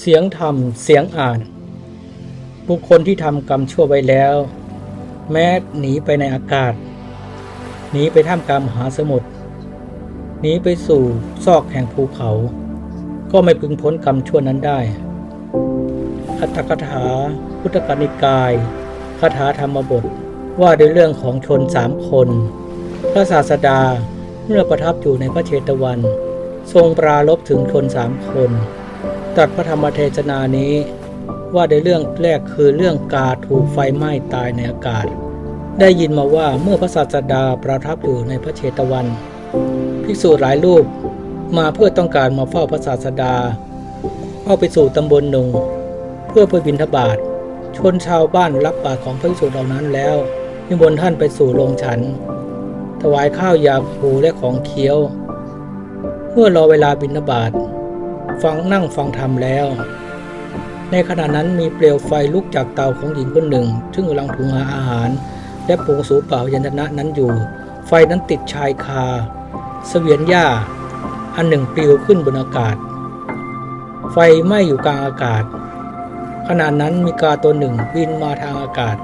เสียงธรรม เสียงอ่าน บุคคลที่ทำกรรมชั่วไว้แล้ว แม้หนีไปในอากาศ หนีไปท่ามกลางมหาสมุทร หนีไปสู่ซอกแห่งภูเขา ก็ไม่พึงพ้นกรรมชั่วนั้นได้อัตถกถา พุทธกนิกาย คาถาธรรมบท ว่าด้วยเรื่องของชนสามคน พระศาสดาเมื่อประทับอยู่ในพระเชตวัน ทรงปรารบถึงชนสามคน ตรัสพระธรรมเทศนานี้ว่าในเรื่องแรกคือเรื่องกาถูกไฟไหม้ตายในอากาศ ได้ยินมาว่าเมื่อพระศาสดาประทับอยู่ในพระเชตวัน ภิกษุหลายรูปมาเพื่อต้องการมาเฝ้าพระศาสดา เข้าไปสู่ตำบลหนึ่งเพื่อไปบิณฑบาตชนชาวบ้านรับบาตรของพระภิกษุเหล่านั้นแล้วนิมนต์ท่านไปสู่โรงฉัน ถวายข้าวยาคูและของเคี้ยว เมื่อรอเวลาบิณฑบาต ฟังนั่งฟังธรรมแล้ว ในขณะนั้นมีเปลวไฟลุกจากเตาของหญิงคนหนึ่ง ซึ่งกำลังปรุงอาหาร และปรุงสูเปล่ายันทนะนั้นอยู่ ไฟนั้นติดชายคา เสวียนหญ้า อันหนึ่งปลิวขึ้นบนอากาศ ไฟไหม้อยู่กลางอากาศ ขณะนั้นมีกาตัวหนึ่งบินมาทางอากาศ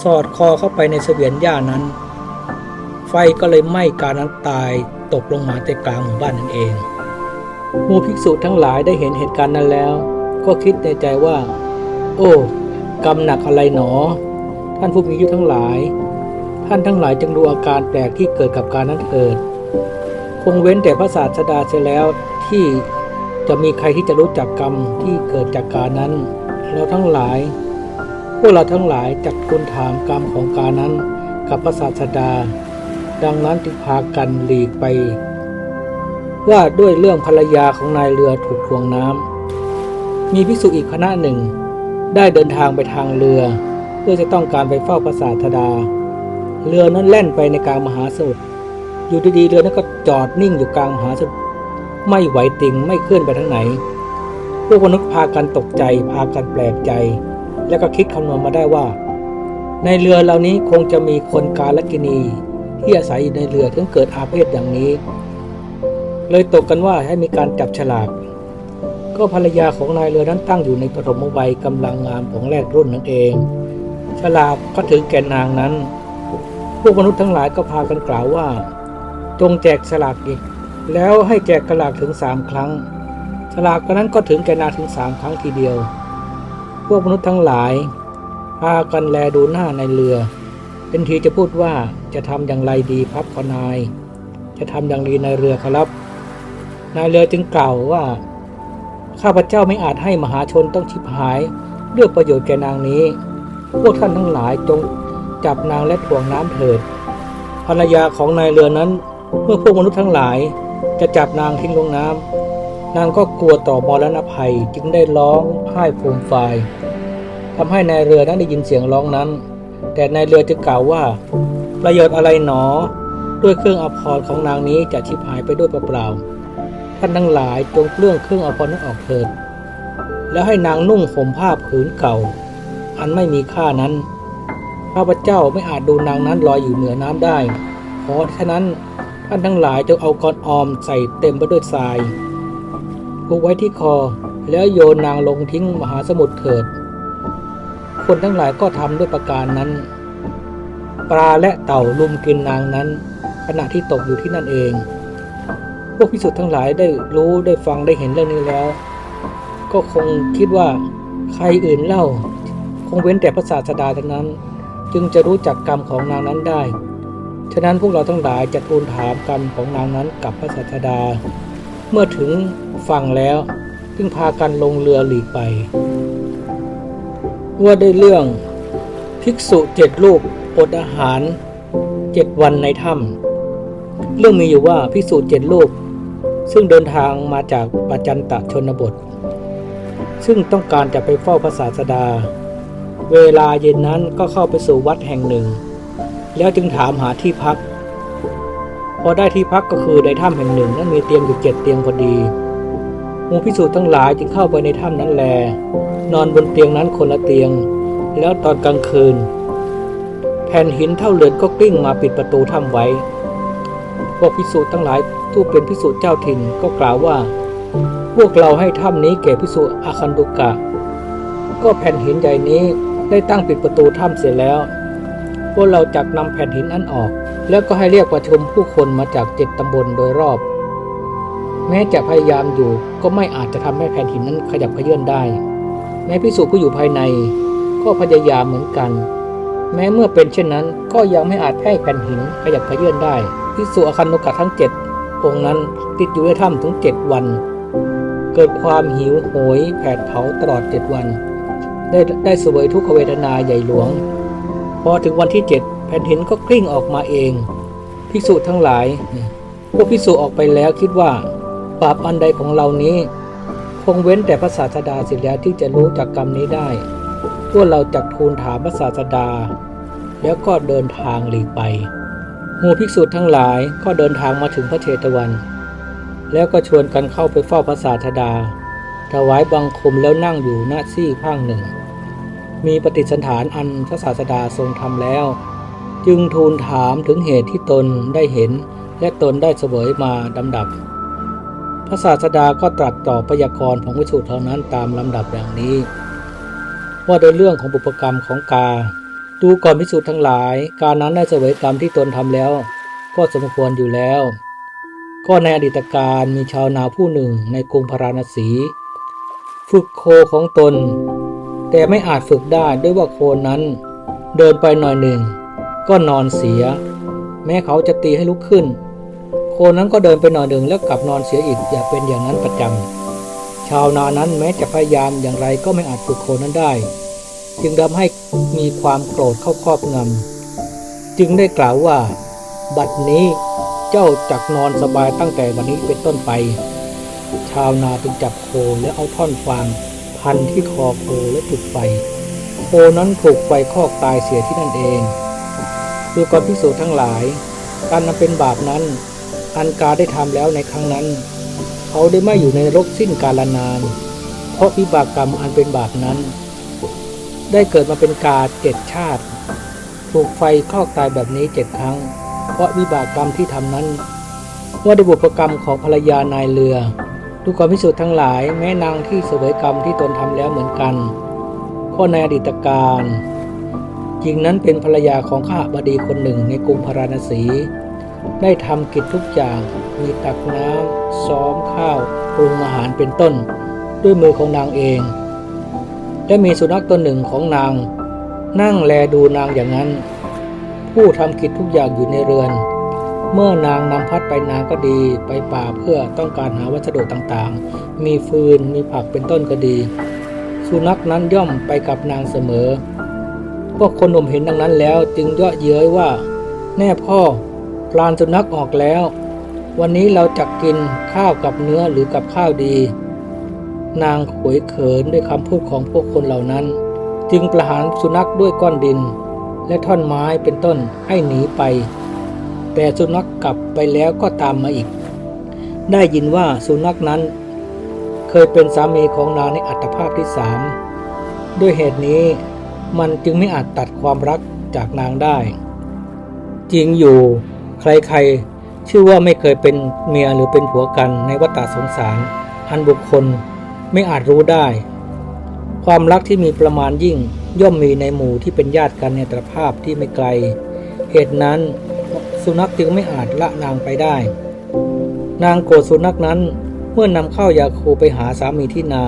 สอดคอเข้าไปในเสวียนหญ้านั้น ไฟก็เลยไหม้กานั้นตายตกลงมาใจกลางหมู่บ้านนั่นเอง หมู่ภิกษุทั้งหลายได้เห็นเหตุการณ์นั้นแล้ว ก็คิดในใจว่า โอ้กรรมหนักอะไรหนอ ท่านผู้มีอายุทั้งหลาย ท่านทั้งหลายจงดูอาการแปลกที่เกิดกับการนั้นเถิด คงเว้นแต่พระศาสดาเสียแล้วที่จะมีใครที่จะรู้จักกรรมที่เกิดจากการนั้น เราทั้งหลาย พวกเราทั้งหลายจักคุณถามกรรมของการนั้น กับพระศาสดา ดังนั้นจึงพากันหลีกไป ว่าด้วยเรื่องภรรยาของนายเรือถูกทวงน้ำ มีภิกษุอีกคณะหนึ่ง ได้เดินทางไปทางเรือ เพื่อจะต้องการไปเฝ้าพระศาสดา เรือนั้นแล่นไปในกลางมหาสมุทร อยู่ดีๆเรือนั้นก็จอดนิ่งอยู่กลางมหาสมุทร ไม่ไหวติงไม่เคลื่อนไปทางไหน พวกมนุษย์พากันตกใจ พากันแปลกใจ แล้วก็คิดคำนวณมาได้ว่า ในเรือเหล่านี้คงจะมีคนกาลกินีที่อาศัยอยู่ในเรือถึงเกิดอาเพศอย่างนี้ เลยตกกันว่าให้มีการจับฉลาก ก็ภรรยาของนายเรือนั้นตั้งอยู่ในปฐมวัยกำลังงามของแรกรุ่นนั่นเอง ฉลากก็ถึงแก่นางนั้น พวกมนุษย์ทั้งหลายก็พากันกล่าวว่า จงแจกฉลากอีก แล้วให้แจกกระลากถึงสามครั้ง ฉลากนั้นก็ถึงแก่นางถึงสามครั้งทีเดียว พวกมนุษย์ทั้งหลาย พากันแลดูหน้าในเรือ เป็นทีจะพูดว่าจะทำอย่างไรดีพับขนาย จะทำอย่างดีในเรือครับ นายเรือจึงกล่าวว่า ข้าพเจ้าไม่อาจให้มหาชนต้องชิบหายเรื่องประโยชน์แก่นางนี้ พวกท่านทั้งหลายจงจับนางและถ่วงน้ำเถิด ภรรยาของนายเรือนั้น เมื่อพวกมนุษย์ทั้งหลายจะจับนางทิ้งลงน้ำนางก็กลัวต่อมรณภัยจึงได้ร้องไห้ฟูมฟายทำให้นายเรือนั้นได้ยินเสียงร้องนั้น แต่นายเรือจึงกล่าวว่า ประโยชน์อะไรหนอ ด้วยเครื่องอภรรของนางนี้จะชิบหายไปด้วยเปล่าๆานทั้งหลายจงเปลื้องเครื่องอภรนั้นออกเถิด แล้วให้นางนุ่งห่มผ้าผืนเก่า อันไม่มีค่านั้น ข้าพเจ้าไม่อาจดูนางนั้นลอยอยู่เหนือน้ำได้ เพราะฉะนั้นท่านทั้งหลายจงเอากอนออมใส่เต็มไปด้วยทรายผูกไว้ที่คอแล้วโยนนางลงทิ้งมหาสมุทรเถิด คนทั้งหลายก็ทำด้วยประการนั้น ปลาและเต่าลุมกินนางนั้น ขณะที่ตกอยู่ที่นั่นเอง พวกพิสุทธ์ทั้งหลายได้รู้ได้ฟังได้เห็นเรื่องนี้แล้ว ก็คงคิดว่าใครอื่นเล่า คงเว้นแต่พระศาสดาเท่านั้น จึงจะรู้จักกรรมของนางนั้นได้ ฉะนั้นพวกเราทั้งหลายจะทูลถามกรรมของนางนั้นกับพระศาสดา เมื่อถึงฝั่งแล้วจึงพากันลงเรือหลีกไป ว่าได้เรื่องภิกษุเจ็ดรูปอดอาหารเจ็ดวันในถ้ำเรื่องมีอยู่ว่าภิกษุเจ็ดรูป ซึ่งเดินทางมาจากปัจจันตชนบท ซึ่งต้องการจะไปเฝ้าพระศาสดา เวลาเย็นนั้นก็เข้าไปสู่วัดแห่งหนึ่ง แล้วจึงถามหาที่พัก พอได้ที่พักก็คือในถ้ำแห่งหนึ่งนั้นมีเตียงอยู่เจ็ดเตียงพอดีมูพิสูจน์ทั้งหลายจึงเข้าไปในถ้ำนั้นแล นอนบนเตียงนั้นคนละเตียง แล้วตอนกลางคืน แผ่นหินเท่าเรือนก็กลิ้งมาปิดประตูถ้ำไว้พวกพิสูจน์ทั้งหลาย ทู่เป็นพิสูจน์เจ้าถิ่นก็กล่าวว่า พวกเราให้ถ้ำนี้แก่พิสุอาคันตุกะ ก็แผ่นหินใหญ่นี้ได้ตั้งปิดประตูถ้ำเสร็จแล้ว พวกเราจักนำแผ่นหินนั้นออก แล้วก็ให้เรียกประชุมผู้คนมาจากเจ็ดตำบลโดยรอบ แม้จะพยายามอยู่ก็ไม่อาจจะทำให้แผ่นหินนั้นขยับเขยื่อนได้ แม้พิสุผู้อยู่ภายใน ก็พยายามเหมือนกันแม้เมื่อเป็นเช่นนั้นก็ยังไม่อาจให้แผ่นหินขยับเขยื่อนได้พิสุอาคันตุกะทั้งเจ็ด องค์นั้นติดอยู่ในถ้ำถึงเจ็ดวัน เกิดความหิวโหยแผดเผาตลอดเจ็ดวัน ได้ได้สวยทุกขเวทนาใหญ่หลวง พอถึงวันที่เจ็ดแผ่นหินก็กลิ้งออกมาเอง ภิกษุทั้งหลาย พวกภิกษุออกไปแล้วคิดว่าบาปอันใดของเรานี้ คงเว้นแต่พระศาสดาเสิแล้วที่จะรู้จากกรรมนี้ได้ พวกเราจักทูลถามพระศาสดา แล้วก็เดินทางหลีกไป มู่ภิกษุทั้งหลายก็เดินทางมาถึงพระเชตวัน แล้วก็ชวนกันเข้าไปเฝ้าพระศาสดา ถวายบังคมแล้วนั่งอยู่หน้าซี่ข้างหนึ่ง มีปฏิสันฐานอันพระศาสดาทรงทำแล้ว จึงทูลถามถึงเหตุที่ตนได้เห็น และตนได้เสวยมาดำดับ พระศาสดาก็ตรัสต่อพยากรณ์ของวิสุทธ์เท่านั้นตามลำดับอย่างนี้ ว่าโดยเรื่องของบุพกรรมของกา ดูก่อนพิสูจน์ทั้งหลาย การนั้นได้เสวยกรรมที่ตนทำแล้ว ก็สมควรอยู่แล้ว ก็ในอดีตการมีชาวนาผู้หนึ่งในกรุงพาราณสี ฝึกโคของตน แต่ไม่อาจฝึกได้ด้วยว่าโคนั้น เดินไปหน่อยหนึ่ง ก็นอนเสีย แม้เขาจะตีให้ลุกขึ้น โคนั้นก็เดินไปหน่อยหนึ่งแล้วกลับนอนเสียอีกอย่าเป็นอย่างนั้นประจำชาวนานั้นแม้จะพยายามอย่างไรก็ไม่อาจฝึกโคนั้นได้ จึงทำให้มีความโกรธเข้าครอบงำจึงได้กล่าวว่า บัดนี้เจ้าจักนอนสบายตั้งแต่วันนี้เป็นต้นไป ชาวนาจึงจับโคและเอาท่อนฟาง พันที่คอโคและจุดไฟ โคนั้นถูกไฟคอกตายเสียที่นั่นเองดูก่อนพิสูจน์ทั้งหลาย การนำเป็นบาปนั้น อันกาได้ทำแล้วในครั้งนั้น เขาได้ไม่อยู่ในนรกสิ้นกาลนาน เพราะวิบากกรรมอันเป็นบาปนั้น ได้เกิดมาเป็นกาเจ็ดชาติ ถูกไฟคลอกตายแบบนี้เจ็ดครั้ง เพราะวิบากกรรมที่ทำนั้น ว่าได้บุพกรรมของภรรยานายเรือดูความพิสูจน์ทั้งหลายแม้นางที่เสวยกรรมที่ตนทำแล้วเหมือนกันก็ในอดีตการหญิงนั้นเป็นภรรยาของข้าบดีคนหนึ่งในกรุงพาราณสี ได้ทำกิจทุกอย่างมีตักน้ำซ้อมข้าวปรุงอาหารเป็นต้น ด้วยมือของนางเอง และมีสุนัขตัวหนึ่งของนาง นั่งแลดูนางอย่างนั้น ผู้ทำกิจทุกอย่างอยู่ในเรือน เมื่อนางนำพัดไปนางก็ดีไปป่าเพื่อต้องการหาวัสดุต่างๆ มีฟืนมีผักเป็นต้นก็ดี สุนัขนั้นย่อมไปกับนางเสมอ พวกคนหนุ่มเห็นดังนั้นแล้วจึงเยาะเย้ยว่า แน่พ่อพลานสุนัขออกแล้ว วันนี้เราจะกินข้าวกับเนื้อหรือกับข้าวดี นางขวยเขินด้วยคำพูดของพวกคนเหล่านั้น จึงประหารสุนัขด้วยก้อนดิน และท่อนไม้เป็นต้นให้หนีไป แต่สุนัขกลับไปแล้วก็ตามมาอีก ได้ยินว่าสุนัขนั้น เคยเป็นสามีของนางในอัตภาพที่สามด้วยเหตุนี้มันจึงไม่อาจตัดความรักจากนางได้ จริงอยู่ใครๆชื่อว่าไม่เคยเป็นเมียหรือเป็นผัวกันในวัฏสงสาร อันบุคคล ไม่อาจรู้ได้ ความรักที่มีประมาณยิ่งย่อมมีในหมู่ที่เป็นญาติกันในอัตภาพที่ไม่ไกล เหตุนั้นสุนัขจึงไม่อาจละนางไปได้ นางโกรธสุนัขนั้นเมื่อนำข้าวยาคูไปหาสามีที่นา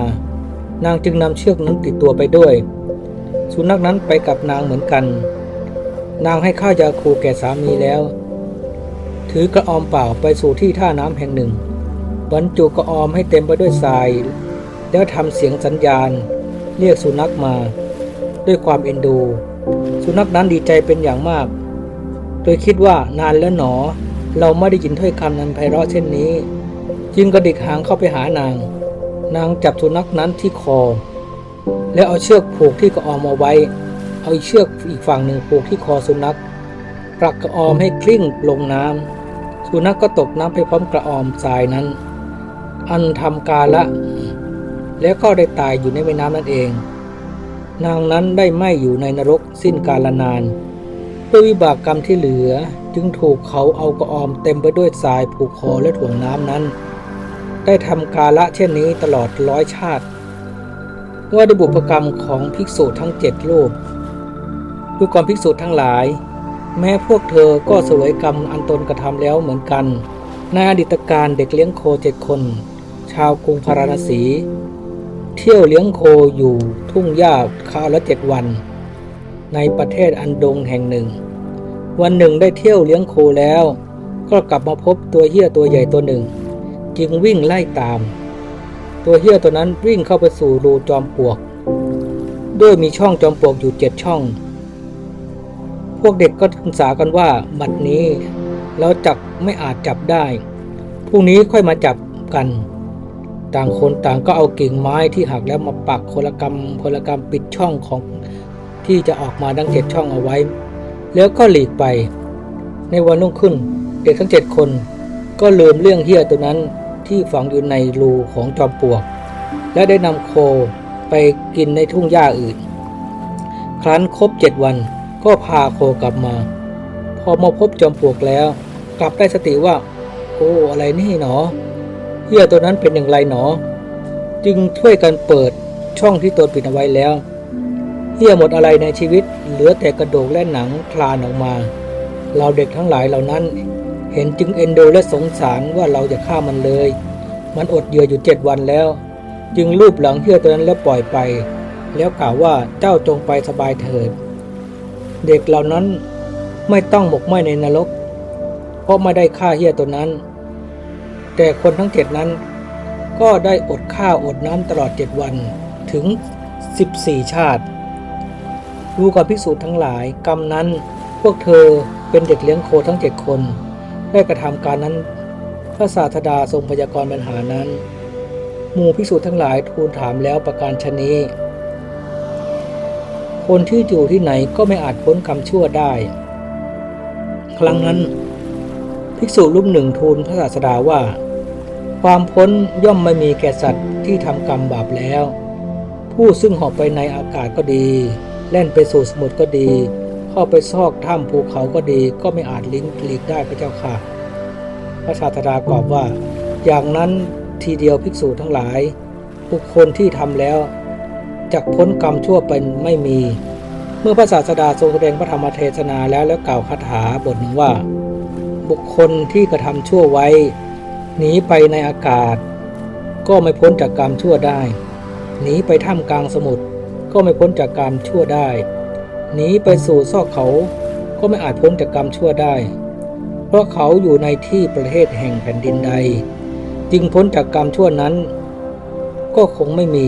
นางจึงนำเชือกนั้นติดตัวไปด้วย สุนัขนั้นไปกับนางเหมือนกัน นางให้ข้าวยาคูแก่สามีแล้ว ถือกระออมเปล่าไปสู่ที่ท่าน้ำแห่งหนึ่งบรรจุกระออมให้เต็มไปด้วยทราย แล้วทำเสียงสัญญาณ เรียกสุนัขมา ด้วยความเอ็นดู สุนัขนั้นดีใจเป็นอย่างมาก โดยคิดว่านานแล้วหนอ เราไม่ได้ยินถ้อยคำนั้นไพเราะเช่นนี้ จึงกระดิกหางเข้าไปหานาง นางจับสุนัขนั้นที่คอ แล้วเอาเชือกผูกที่กระออมเอาไว้ เอาอีเชือกอีกฝั่งหนึ่งผูกที่คอสุนัขปลักกระออมให้กลิ้งลงน้ำสุนัขก็ตกน้ำไปพร้อมกระออมทรายนั้น อันทำกาละ แล้วก็ได้ตายอยู่ในแม่น้ำนั่นเอง นางนั้นได้ไหมอยู่ในนรกสิ้นกาลนานด้วยวิบากกรรมที่เหลือจึงถูกเขาเอากระออมเต็มไปด้วยทรายผูกคอและถ่วงน้ำนั้น ได้ทำกาละเช่นนี้ตลอดร้อยชาติ ว่าด้วยบุพกรรมของภิกษุทั้งเจ็ดรูปดูกรรมภิกษุทั้งหลาย แม้พวกเธอก็สวยกรรมอันตนกระทำแล้วเหมือนกันในอดีตการเด็กเลี้ยงโคเจ็ดคน ชาวกรุงพาราณสี เที่ยวเลี้ยงโคอยู่ทุ่งหญ้าคราวละเจ็ดวัน ในประเทศอันดงแห่งหนึ่ง วันหนึ่งได้เที่ยวเลี้ยงโคแล้ว ก็กลับมาพบตัวเหี้ยตัวใหญ่ตัวหนึ่ง จึงวิ่งไล่ตาม ตัวเหี้ยตัวนั้นวิ่งเข้าไปสู่รูจอมปลวก ด้วยมีช่องจอมปลวกอยู่เจ็ดช่อง พวกเด็กก็ศึกษากันว่าบัดนี้เราจับไม่อาจจับได้พรุ่งนี้ค่อยมาจับกัน ต่างคนต่างก็เอากิ่งไม้ที่หักแล้วมาปักคนละกรรมคนละกรรมปิดช่องของที่จะออกมาดังเจ็ดช่องเอาไว้ แล้วก็หลีกไป ในวันรุ่งขึ้น เด็กทั้งเจ็ดคนก็ลืมเรื่องเฮี้ยตัวนั้นที่ฝังอยู่ในรูของจอมปลวก และได้นำโคไปกินในทุ่งหญ้าอื่น ครั้นครบเจ็ดวันก็พาโคกลับมา พอมาพบจอมปลวกแล้ว กลับได้สติว่า โอ้อะไรนี่หนอ เหี้ยตัวนั้นเป็นอย่างไรหนอ จึงช่วยกันเปิดช่องที่ตนปิดเอาไว้แล้วเหี้ยหมดอะไรในชีวิต เหลือแต่กระดูกและหนังคลานออกมา เราเด็กทั้งหลายเหล่านั้น เห็นจึงเอ็นดูและสงสารว่าเราจะฆ่ามันเลย มันอดเหยื่ออยู่เจ็ดวันแล้ว จึงรูปหลังเหี้ยตัวนั้นแล้วปล่อยไป แล้วกล่าวว่าเจ้าจงไปสบายเถิด เด็กเหล่านั้นไม่ต้องหมกไหมในนรก เพราะไม่ได้ฆ่าเหี้ยตัวนั้น แต่คนทั้งเจ็ดนั้น ก็ได้อดข้าวอดน้ำตลอดเจ็ดวันถึง 14 ชาติ ดูกับภิกษุทั้งหลายกรรมนั้นพวกเธอเป็นเด็กเลี้ยงโคทั้งเจ็ดคน ได้กระทำการนั้น พระศาสดาทรงพยากรณ์ปัญหานั้นหมู่ภิกษุทั้งหลายทูลถามแล้วประการชนี้ คนที่อยู่ที่ไหนก็ไม่อาจพ้นกรรมชั่วได้ ครั้งนั้น ภิกษุรูปหนึ่งทูลพระศาสดาว่า ความพ้นย่อมไม่มีแก่สัตว์ที่ทำกรรมบาปแล้ว ผู้ซึ่งหาะไปในอากาศก็ดี แล่นไปสู่สมุทรก็ดี เข้าไปซอกถ้ำภูเขาก็ดี ก็ไม่อาจลิ้นหลีกได้พระเจ้าค่ะ พระศาสดากล่าวว่า อย่างนั้นทีเดียวภิกษุทั้งหลาย บุคคลที่ทำแล้วจักพ้นกรรมชั่วเป็นไม่มี เมื่อพระศาสดาทรงแสดงพระธรรมเทศนาแล้วแล้วกล่าวคาถาบทหนึ่งว่า บุคคลที่กระทำชั่วไว้ หนีไปในอากาศ ก็ไม่พ้นจากกรรมชั่วได้ หนีไปถ้ำกลางสมุทรก็ไม่พ้นจากกรรมชั่วได้ หนีไปสู่ซอกเขาก็ไม่อาจพ้นจากกรรมชั่วได้ เพราะเขาอยู่ในที่ประเทศแห่งแผ่นดินใด จึงพ้นจากกรรมชั่วนั้น ก็คงไม่มี